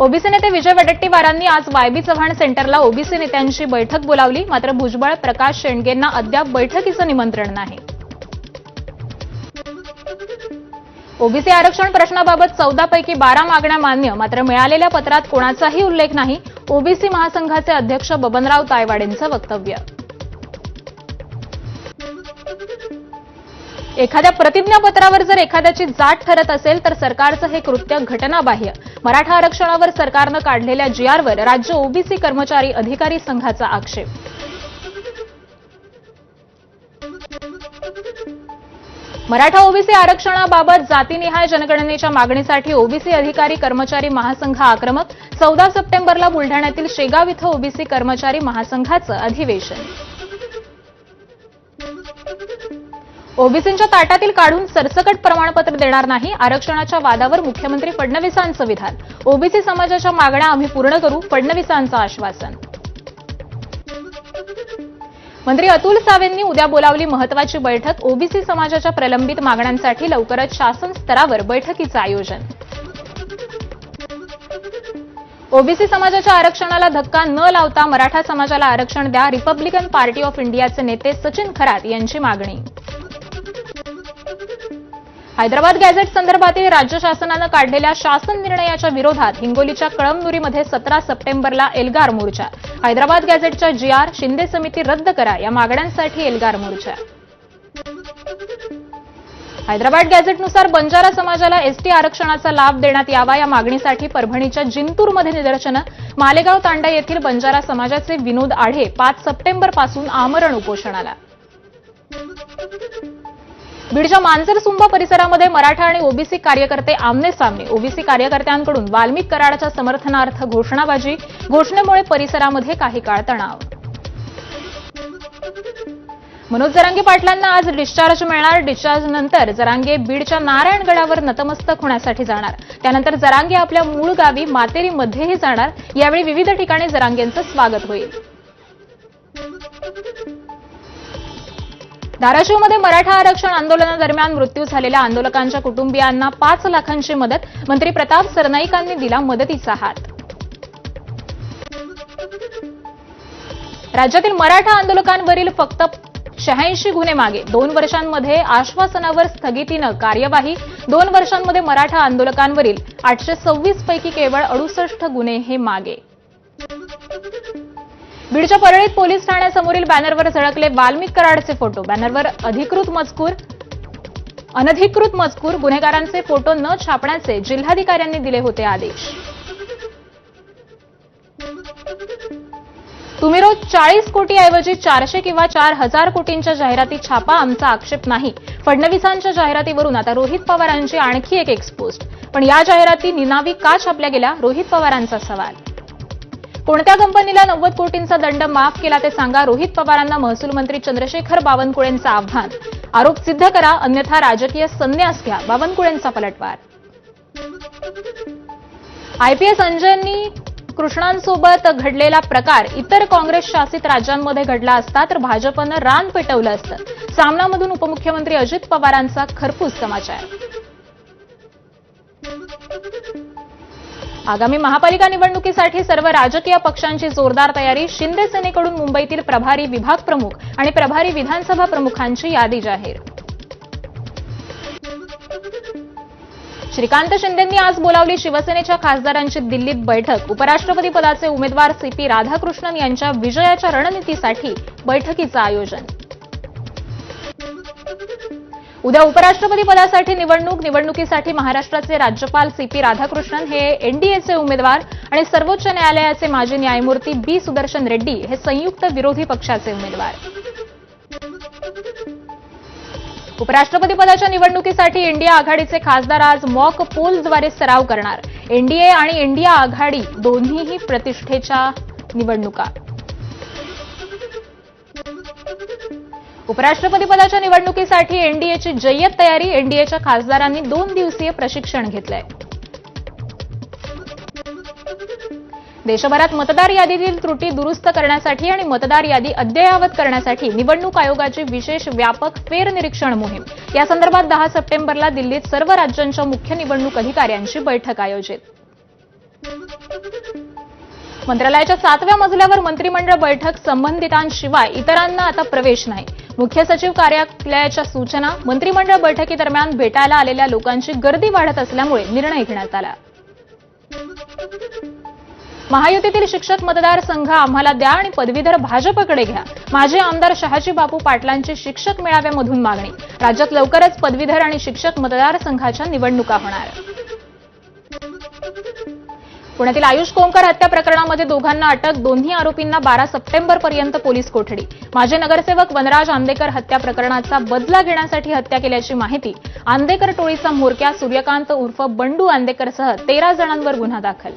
OBC नेते विजय वडेट्टीवारांनी आज वायबी चव्हाण सेंटरला ओबीसी नेत्यांची बैठक बोलावली. मात्र भुजबळ प्रकाश शेंडगेंना अद्याप बैठकीचं निमंत्रण नाही. ओबीसी आरक्षण प्रश्नाबाबत चौदापैकी बारा मागण्या मान्य. मात्र मिळालेल्या पत्रात कोणाचाही उल्लेख नाही. ओबीसी महासंघाचे अध्यक्ष बबनराव तायवाडेंचं वक्तव्य. एखाद्या प्रतिज्ञापत्रावर जर एखाद्याची जात ठरत असेल तर सरकारचं हे कृत्य घटनाबाह्य. मराठा आरक्षणावर सरकारनं काढलेल्या जीआरवर राज्य ओबीसी कर्मचारी अधिकारी संघाचा आक्षेप. मराठा ओबीसी आरक्षणाबाबत जातीनिहाय जनगणनेच्या मागणीसाठी ओबीसी अधिकारी कर्मचारी महासंघ आक्रमक चौदा सप्टेंबरला बुलढाण्यातील शेगाव इथं ओबीसी कर्मचारी महासंघाचं अधिवेशन. ओबीसींच्या ताटातील काढून सरसकट प्रमाणपत्र देणार नाही आरक्षणाच्या वादावर मुख्यमंत्री फडणवीसांचं विधान. ओबीसी समाजाच्या मागण्या आम्ही पूर्ण करू फडणवीसांचं आश्वासन. मंत्री अतुल सावेंनी उद्या बोलावली महत्वाची बैठक ओबीसी समाजाच्या प्रलंबित मागण्यांसाठी लवकरच शासन स्तरावर बैठकीचं आयोजन. ओबीसी समाजाच्या आरक्षणाला धक्का न लावता मराठा समाजाला आरक्षण द्या रिपब्लिकन पार्टी ऑफ इंडियाचे नेते सचिन खरात यांची मागणी. हैदराबाद गॅझेट संदर्भातील राज्य शासनानं काढलेल्या शासन निर्णयाच्या विरोधात हिंगोलीच्या कळमनुरीमध्ये सतरा सप्टेंबरला एल्गार मोर्चा. हैदराबाद गॅझेटच्या जीआर शिंदे समिती रद्द करा या मागण्यांसाठी एल्गार मोर्चा. हैदराबाद गॅझेटनुसार बंजारा समाजाला एसटी आरक्षणाचा लाभ देण्यात यावा या मागणीसाठी परभणीच्या जिंतूरमध्ये निदर्शनं. मालेगाव तांडा येथील बंजारा समाजाचे विनोद आढे पाच सप्टेंबरपासून आमरण उपोषणाला. बीडच्या मांजरसुंबा परिसरामध्ये मराठा आणि ओबीसी कार्यकर्ते आमने सामने. ओबीसी कार्यकर्त्यांकडून वाल्मिक कराडाच्या समर्थनार्थ घोषणाबाजी घोषणेमुळे परिसरामध्ये काही काळ तणाव. मनोज जरांगे पाटलांना आज डिस्चार्ज मिळणार. डिस्चार्ज नंतर जरांगे बीडच्या नारायणगडावर नतमस्तक होण्यासाठी जाणार. त्यानंतर जरांगे आपल्या मूळ गावी मातेरीमध्येही जाणार. यावेळी विविध ठिकाणी जरांगेंचं स्वागत होईल. धाराशिवमध्ये मराठा आरक्षण आंदोलनादरम्यान मृत्यू झालेल्या आंदोलकांच्या कुटुंबियांना पाच लाखांची मदत मंत्री प्रताप सरनाईकांनी दिला मदतीचा हात. राज्यातील मराठा आंदोलकांवरील फक्त शहाऐंशी गुन्हे मागे दोन वर्षांमध्ये आश्वासनावर स्थगितीनं कार्यवाही दोन वर्षांमध्ये मराठा आंदोलकांवरील आठशे सव्वीस पैकी केवळ अडुसष्ट गुन्हे हे मागे. बीडच्या परळीत पोलीस ठाण्यासमोरील बॅनरवर झळकले वाल्मिक कराडचे फोटो. बॅनरवर अधिकृत मजकूर अनधिकृत मजकूर गुन्हेगारांचे फोटो न छापण्याचे जिल्हाधिकाऱ्यांनी दिले होते आदेश. तुम्ही रोज चाळीस कोटीऐवजी चारशे किंवा चार हजार कोटींच्या जाहिराती छापा आमचा आक्षेप नाही. फडणवीसांच्या जाहिरातीवरून आता रोहित पवारांची आणखी एक एक्सपोस्ट पण या जाहिराती निनावी का छापल्या गेल्या? रोहित पवारांचा सवाल. कोणत्या कंपनीला नव्वद कोटींचा दंड माफ केला ते सांगा रोहित पवारांना महसूल मंत्री चंद्रशेखर बावनकुळेंचं आव्हान. आरोप सिद्ध करा अन्यथा राजकीय संन्यास घ्या बावनकुळेंचा पलटवार. आयपीएस अंजनी कृष्णांसोबत घडलेला प्रकार इतर काँग्रेस शासित राज्यांमध्ये घडला असता तर भाजपनं रान पेटवलं असतं. सामनामधून उपमुख्यमंत्री अजित पवारांचा खरपूस समाचार. आगामी महापालिका निवडणुकीसाठी सर्व राजकीय पक्षांची जोरदार तयारी शिंदे सेनेकडून मुंबईतील प्रभारी विभाग प्रमुख आणि प्रभारी विधानसभा प्रमुखांची यादी जाहीर. श्रीकांत शिंदेंनी आज बोलावली शिवसेनेच्या खासदारांची दिल्लीत बैठक. उपराष्ट्रपती पदाचे उमेदवार सीपी राधाकृष्णन यांच्या विजयाच्या रणनीतीसाठी बैठकीचं आयोजन. उद्या उपराष्ट्रपती पदासाठी निवडणूक निवडणुकीसाठी महाराष्ट्राचे राज्यपाल सी पी राधाकृष्णन हे एनडीएचे उमेदवार आणि सर्वोच्च न्यायालयाचे माजी न्यायमूर्ती बी सुदर्शन रेड्डी हे संयुक्त विरोधी पक्षाचे उमेदवार. उपराष्ट्रपती पदाच्या निवडणुकीसाठी इंडिया आघाडीचे खासदार आज मॉक पोलद्वारे सराव करणार. एनडीए आणि इंडिया आघाडी दोन्हीही प्रतिष्ठेच्या निवडणुका. उपराष्ट्रपती पदाच्या निवडणुकीसाठी एनडीएची जय्यत तयारी एनडीएच्या खासदारांनी दोन दिवसीय प्रशिक्षण घेतलंय. देशभरात मतदार यादीतील त्रुटी दुरुस्त करण्यासाठी आणि मतदार यादी अद्ययावत करण्यासाठी निवडणूक आयोगाची विशेष व्यापक फेरनिरीक्षण मोहीम. या संदर्भात दहा सप्टेंबरला दिल्लीत सर्व राज्यांच्या मुख्य निवडणूक अधिकाऱ्यांची बैठक आयोजित. मंत्रालयाच्या सातव्या मजल्यावर मंत्रिमंडळ बैठक संबंधितांशिवाय इतरांना आता प्रवेश नाही. मुख्य सचिव कार्यालयाच्या सूचना मंत्रिमंडळ बैठकीदरम्यान भेटायला आलेल्या लोकांची गर्दी वाढत असल्यामुळे निर्णय घेण्यात आला. महायुतीतील शिक्षक मतदारसंघ आम्हाला द्या आणि पदवीधर भाजपकडे घ्या. माजी आमदार शहाजी बापू पाटलांची शिक्षक मेळाव्यामधून मागणी. राज्यात लवकरच पदवीधर आणि शिक्षक मतदारसंघाच्या निवडणुका होणार. पुण्यातील आयुष कोंकर हत्या प्रकरणामध्ये दोघांना अटक दोन्ही आरोपींना बारा सप्टेंबरपर्यंत पोलीस कोठडी. माजी नगरसेवक वनराज आंदेकर हत्या प्रकरणाचा बदला घेण्यासाठी हत्या केल्याची माहिती आंदेकर टोळीचा म्होरक्या सूर्यकांत उर्फ बंडू आंदेकरसह तेरा जणांवर गुन्हा दाखल.